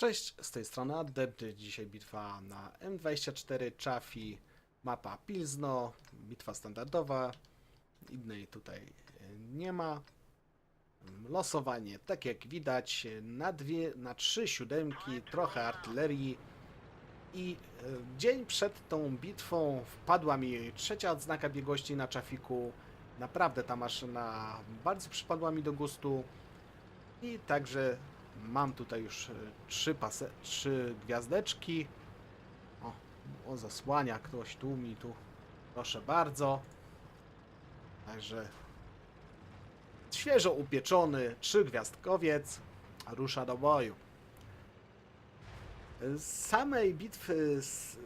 Cześć, z tej strony Adept. Dzisiaj bitwa na M24 Chafi, mapa Pilzno, bitwa standardowa. Innej tutaj e, nie ma. Losowanie, tak jak widać, na dwie, na trzy siódemki, trochę artylerii. I e, dzień przed tą bitwą wpadła mi trzecia odznaka biegłości na Chafiku. Naprawdę ta maszyna bardzo przypadła mi do gustu. I także mam tutaj już e, trzy, pase, trzy gwiazdeczki. O, o, zasłania ktoś tu mi tu. Proszę bardzo. Także świeżo upieczony trzygwiazdkowiec rusza do boju. Z samej bitwy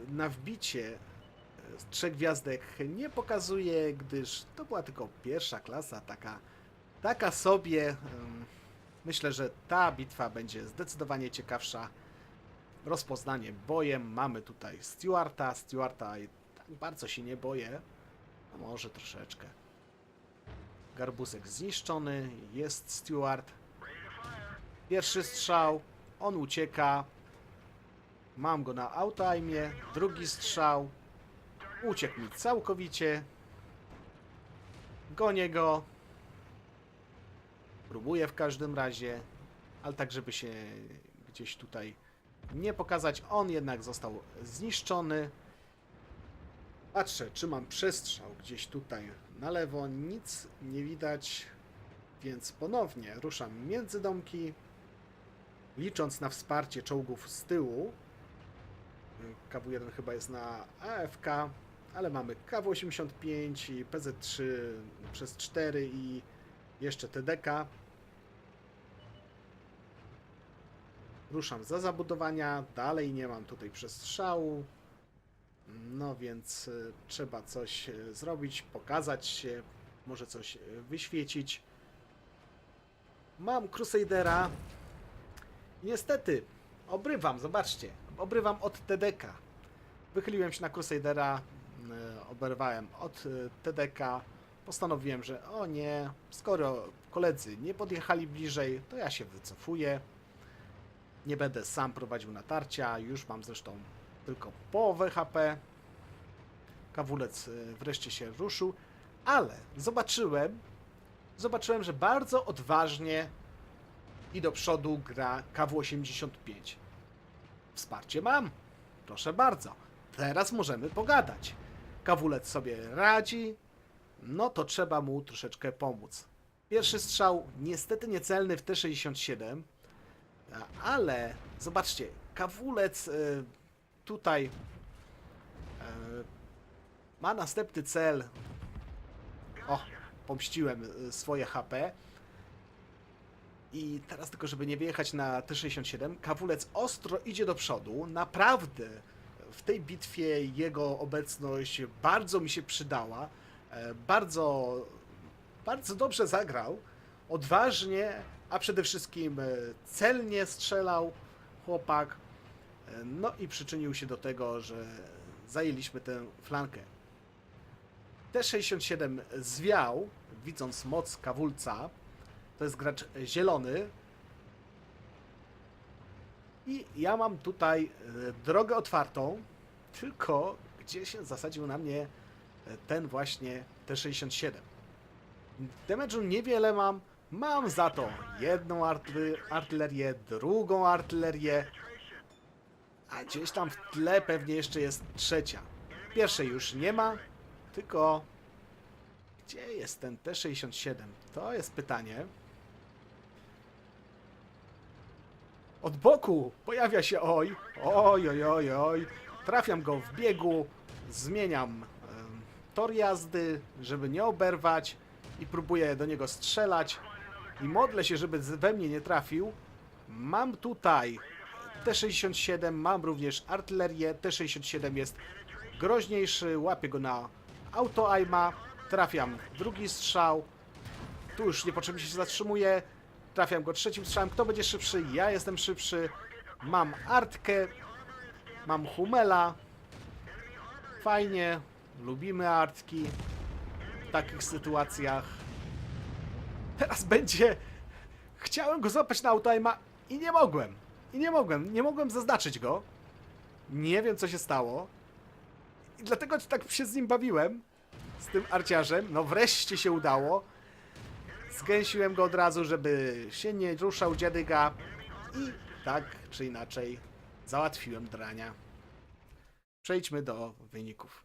na wbicie e, z trzech gwiazdek nie pokazuje, gdyż to była tylko pierwsza klasa, taka, taka sobie. Myślę, że ta bitwa będzie zdecydowanie ciekawsza. Rozpoznanie bojem. Mamy tutaj Stewarta. Stewarta tak bardzo się nie boję. A może troszeczkę. Garbusek zniszczony. Jest Stewart. Pierwszy strzał. On ucieka. Mam go na autoaimie. Drugi strzał. Uciekł mi całkowicie. Gonię go. Próbuję w każdym razie, ale tak, żeby się gdzieś tutaj nie pokazać. On jednak został zniszczony. Patrzę, czy mam przestrzał gdzieś tutaj na lewo. Nic nie widać, więc ponownie ruszam między domki, licząc na wsparcie czołgów z tyłu. KW1 chyba jest na AFK, ale mamy KW85 i PZ3 przez 4 i jeszcze TDK. Ruszam za zabudowania, dalej nie mam tutaj przestrzału. No więc y, trzeba coś y, zrobić, pokazać się, może coś y, wyświecić. Mam Crusadera. Niestety, obrywam, zobaczcie, obrywam od TDK. Wychyliłem się na Crusadera, oberwałem od TDK. Postanowiłem, że o nie, skoro koledzy nie podjechali bliżej, to ja się wycofuję. Nie będę sam prowadził natarcia, już mam zresztą tylko połowę HP. Kawulec y, wreszcie się ruszył, ale zobaczyłem, zobaczyłem, że bardzo odważnie i do przodu gra KW85. Wsparcie mam, proszę bardzo. Teraz możemy pogadać. Kawulec sobie radzi, no to trzeba mu troszeczkę pomóc. Pierwszy strzał niestety niecelny w T67, a- ale zobaczcie, kawulec y, tutaj y, ma następny cel. O, pomściłem y, swoje HP. I teraz tylko, żeby nie wyjechać na T67, kawulec ostro idzie do przodu. Naprawdę w tej bitwie jego obecność bardzo mi się przydała. E, Bardzo, bardzo dobrze zagrał. Odważnie, a przede wszystkim e, celnie strzelał chłopak. E, No i przyczynił się do tego, że zajęliśmy tę flankę. T67 zwiał, widząc moc kawulca. To jest gracz zielony. I ja mam tutaj drogę otwartą, tylko gdzie się zasadził na mnie ten właśnie T67. Damage'u niewiele mam, mam za to jedną arty artylerię, drugą artylerię, a gdzieś tam w tle pewnie jeszcze jest trzecia. Pierwszej już nie ma, tylko gdzie jest ten T67? To jest pytanie. Od boku pojawia się oj, oj, oj, oj, oj. Trafiam go w biegu, zmieniam tor jazdy, żeby nie oberwać i próbuję do niego strzelać i modlę się, żeby we mnie nie trafił. Mam tutaj T67, mam również artylerię. T67 jest groźniejszy, łapię go na auto-aima, trafiam w drugi strzał, tu już niepotrzebnie się zatrzymuję. Trafiam go trzecim strzałem. Kto będzie szybszy? Ja jestem szybszy. Mam artkę. Mam humela. Fajnie. Lubimy artki. W takich sytuacjach. Teraz będzie... Chciałem go złapać na autoima i nie mogłem. i nie mogłem, nie mogłem zaznaczyć go. Nie wiem, co się stało. I dlatego tak się z nim bawiłem, z tym arciarzem. No wreszcie się udało. Zgęsiłem go od razu, żeby się nie ruszał dziadyga. I tak czy inaczej załatwiłem drania. Przejdźmy do wyników.